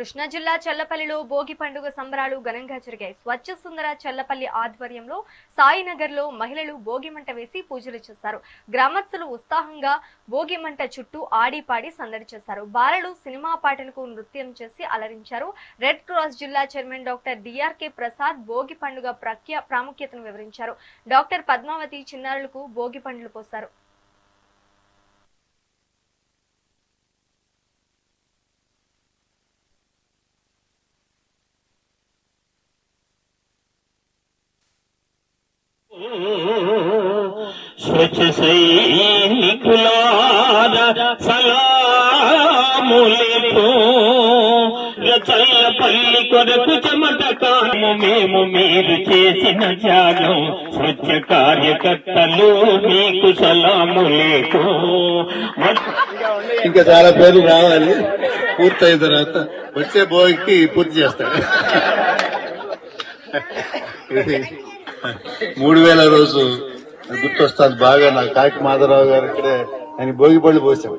కృష్ణా జిల్లా చల్లపల్లిలో భోగి పండుగ సంబరాలు ఘనంగా జరిగాయి. స్వచ్ఛ సుందర చల్లపల్లి ఆధ్వర్యంలో సాయినగర్లో మహిళలు భోగి మంట వేసి పూజలు చేశారు. గ్రామస్తులు ఉత్సాహంగా భోగి మంట చుట్టూ ఆడిపాడి సందడి చేశారు. బాలలు సినిమా పాటలకు నృత్యం చేసి అలరించారు. రెడ్ క్రాస్ జిల్లా chairman doctor D R K Prasad Bhogi పండుగ ప్రఖ్యా ప్రాముఖ్యతను వివరించారు. డాక్టర్ పద్మావతి చిన్నారులకు భోగి పండ్లు పోశారు. స్వచ్ఛ సైనికులార సలాములేకో చల్లపల్లి కొరకు చెమట కాము మేము మీరు చేసిన త్యాగం. స్వచ్ఛ కార్యకర్తలు మీకు సలాములేకో ఇంకా చాలా పేర్లు రావాలి. పూర్తయిన తర్వాత వచ్చే భోగికి పూర్తి చేస్తాడు. మూడు వేల రోజు గుర్తొస్తాను బాగా నా కాకి మాధవరావు గారు ఇక్కడే ఆయన భోగి పళ్ళు పోసాం